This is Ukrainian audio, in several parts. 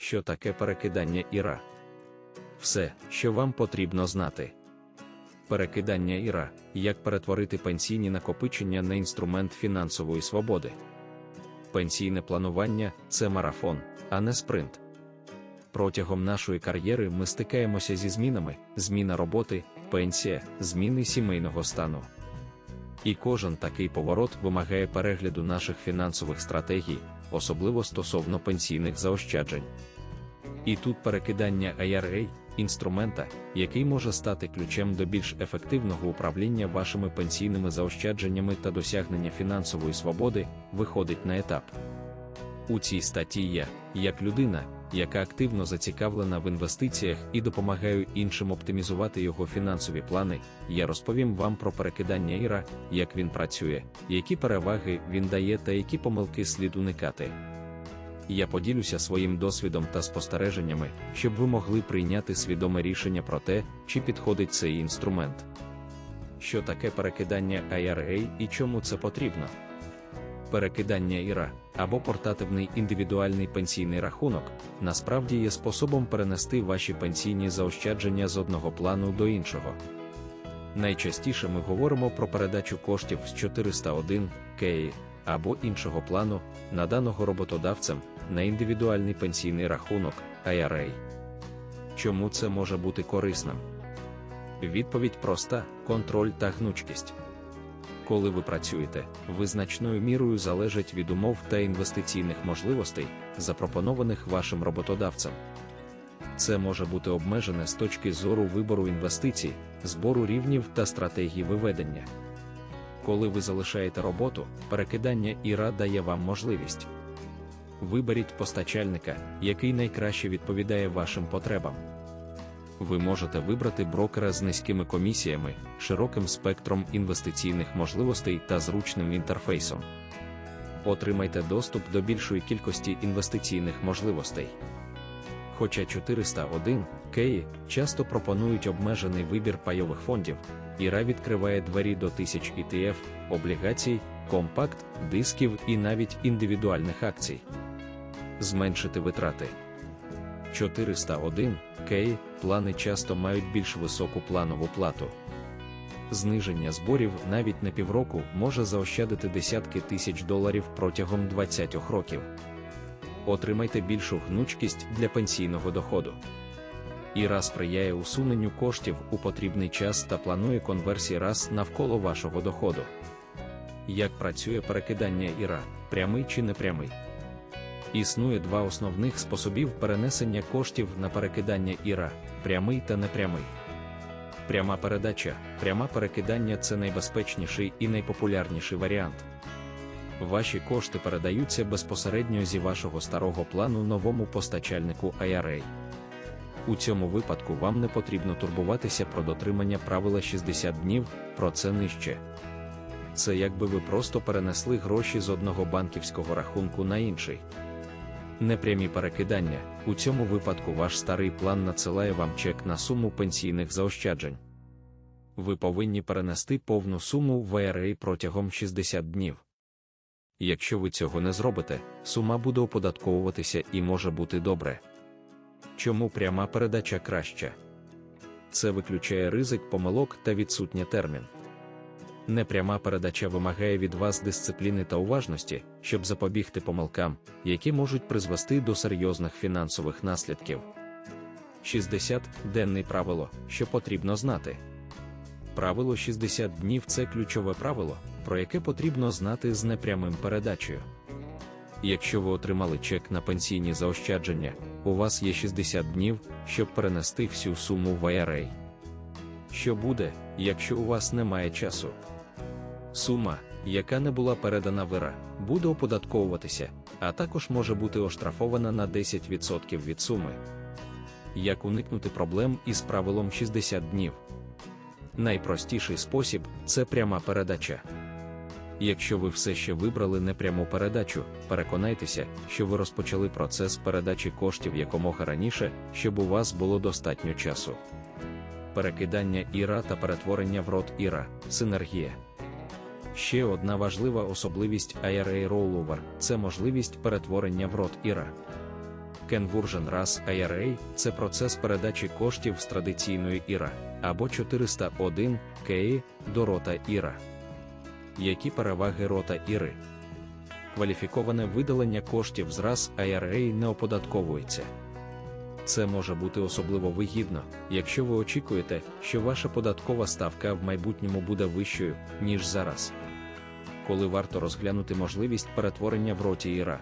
що таке перекидання ІРА. Все, що вам потрібно знати. Перекидання ІРА як перетворити пенсійні накопичення на інструмент фінансової свободи. Пенсійне планування це марафон, а не спринт. Протягом нашої кар'єри ми стикаємося зі змінами: зміна роботи, пенсія, зміни сімейного стану. І кожен такий поворот вимагає перегляду наших фінансових стратегій, особливо стосовно пенсійних заощаджень. І тут перекидання IRA – інструмента, який може стати ключем до більш ефективного управління вашими пенсійними заощадженнями та досягнення фінансової свободи, виходить на етап. У цій статті я, як людина, яка активно зацікавлена в інвестиціях і допомагаю іншим оптимізувати його фінансові плани, я розповім вам про перекидання Іра, як він працює, які переваги він дає та які помилки слід уникати. Я поділюся своїм досвідом та спостереженнями, щоб ви могли прийняти свідоме рішення про те, чи підходить цей інструмент. Що таке перекидання IRA і чому це потрібно? Перекидання ІРА або портативний індивідуальний пенсійний рахунок насправді є способом перенести ваші пенсійні заощадження з одного плану до іншого. Найчастіше ми говоримо про передачу коштів з 401 КЕІ або іншого плану, наданого роботодавцем на індивідуальний пенсійний рахунок IRA. Чому це може бути корисним? Відповідь проста: контроль та гнучкість. Коли ви працюєте, ви значною мірою залежать від умов та інвестиційних можливостей, запропонованих вашим роботодавцем. Це може бути обмежене з точки зору вибору інвестицій, збору рівнів та стратегії виведення. Коли ви залишаєте роботу, перекидання ІРА дає вам можливість. Виберіть постачальника, який найкраще відповідає вашим потребам. Ви можете вибрати брокера з низькими комісіями, широким спектром інвестиційних можливостей та зручним інтерфейсом. Отримайте доступ до більшої кількості інвестиційних можливостей. Хоча 401 Кеї часто пропонують обмежений вибір пайових фондів, Іра відкриває двері до тисяч ETF, облігацій, компакт, дисків і навіть індивідуальних акцій. Зменшити витрати. 401 Кей плани часто мають більш високу планову плату. Зниження зборів навіть на півроку може заощадити десятки тисяч доларів протягом 20 років. Отримайте більшу гнучкість для пенсійного доходу. Іра сприяє усуненню коштів у потрібний час та планує конверсії раз навколо вашого доходу. Як працює перекидання Іра, прямий чи непрямий? Існує два основних способів перенесення коштів на перекидання Іра прямий та непрямий. Пряма передача, пряма перекидання це найбезпечніший і найпопулярніший варіант. Ваші кошти передаються безпосередньо зі вашого старого плану новому постачальнику IRA. У цьому випадку вам не потрібно турбуватися про дотримання правила 60 днів, про це нижче. Це якби ви просто перенесли гроші з одного банківського рахунку на інший. Непрямі перекидання. У цьому випадку ваш старий план надсилає вам чек на суму пенсійних заощаджень. Ви повинні перенести повну суму в IRA протягом 60 днів. Якщо ви цього не зробите, сума буде оподатковуватися і може бути добре. Чому пряма передача краща? Це виключає ризик помилок та відсутнє термін. Непряма передача вимагає від вас дисципліни та уважності, щоб запобігти помилкам, які можуть призвести до серйозних фінансових наслідків. 60 денний правило, що потрібно знати. Правило 60 днів це ключове правило, про яке потрібно знати з непрямим передачею. Якщо ви отримали чек на пенсійні заощадження, у вас є 60 днів, щоб перенести всю суму в IRA. Що буде, якщо у вас немає часу? Сума, яка не була передана в ІРА, буде оподатковуватися, а також може бути оштрафована на 10% від суми. Як уникнути проблем із правилом 60 днів? Найпростіший спосіб це пряма передача. Якщо ви все ще вибрали непряму передачу, переконайтеся, що ви розпочали процес передачі коштів якомога раніше, щоб у вас було достатньо часу. Перекидання Іра та перетворення в рот Іра синергія. Ще одна важлива особливість IRA Rollover – це можливість перетворення в рот Іра. Conversion RAS IRA – це процес передачі коштів з традиційної IRA або 401 КЕ до рота IRA. Які переваги рота IRA? Кваліфіковане видалення коштів з RAS IRA не оподатковується. Це може бути особливо вигідно, якщо ви очікуєте, що ваша податкова ставка в майбутньому буде вищою, ніж зараз. Коли варто розглянути можливість перетворення в роті ІРА.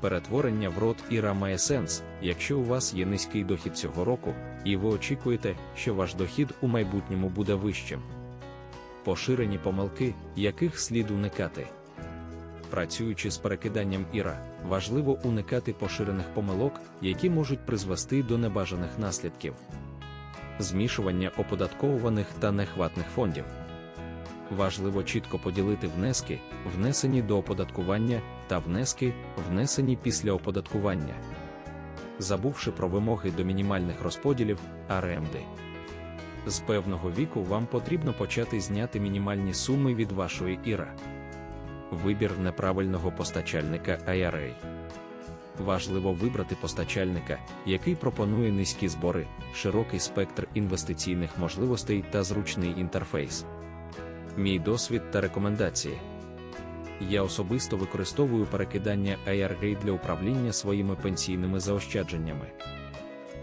Перетворення в рот ІРА має сенс, якщо у вас є низький дохід цього року, і ви очікуєте, що ваш дохід у майбутньому буде вищим. Поширені помилки, яких слід уникати. Працюючи з перекиданням ІРА, важливо уникати поширених помилок, які можуть призвести до небажаних наслідків. Змішування оподатковуваних та нехватних фондів. Важливо чітко поділити внески, внесені до оподаткування, та внески, внесені після оподаткування. Забувши про вимоги до мінімальних розподілів, АРМД. З певного віку вам потрібно почати зняти мінімальні суми від вашої ІРА. Вибір неправильного постачальника IRA. Важливо вибрати постачальника, який пропонує низькі збори, широкий спектр інвестиційних можливостей та зручний інтерфейс. Мій досвід та рекомендації. Я особисто використовую перекидання IRA для управління своїми пенсійними заощадженнями.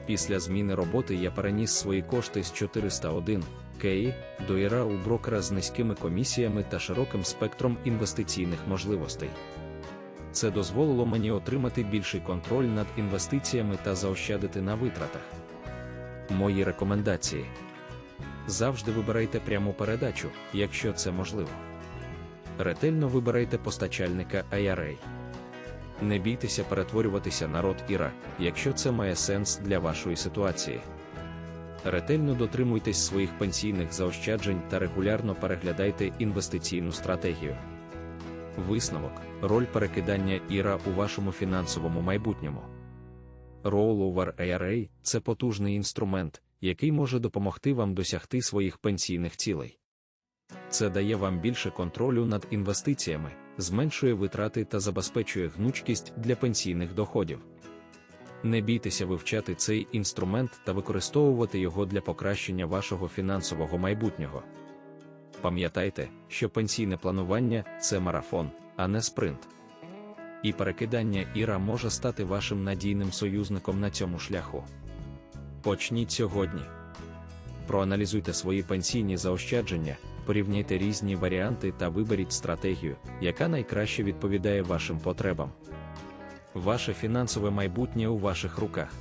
Після зміни роботи я переніс свої кошти з 401 КІ до ІРА у брокера з низькими комісіями та широким спектром інвестиційних можливостей. Це дозволило мені отримати більший контроль над інвестиціями та заощадити на витратах. Мої рекомендації завжди вибирайте пряму передачу, якщо це можливо. Ретельно вибирайте постачальника IRA. Не бійтеся перетворюватися на рот Іра, якщо це має сенс для вашої ситуації. Ретельно дотримуйтесь своїх пенсійних заощаджень та регулярно переглядайте інвестиційну стратегію. Висновок роль перекидання Іра у вашому фінансовому майбутньому. Rollover IRA – це потужний інструмент, який може допомогти вам досягти своїх пенсійних цілей. Це дає вам більше контролю над інвестиціями, зменшує витрати та забезпечує гнучкість для пенсійних доходів. Не бійтеся вивчати цей інструмент та використовувати його для покращення вашого фінансового майбутнього. Пам'ятайте, що пенсійне планування це марафон, а не спринт. І перекидання Іра може стати вашим надійним союзником на цьому шляху. Почніть сьогодні. Проаналізуйте свої пенсійні заощадження, порівняйте різні варіанти та виберіть стратегію, яка найкраще відповідає вашим потребам. Ваше фінансове майбутнє у ваших руках.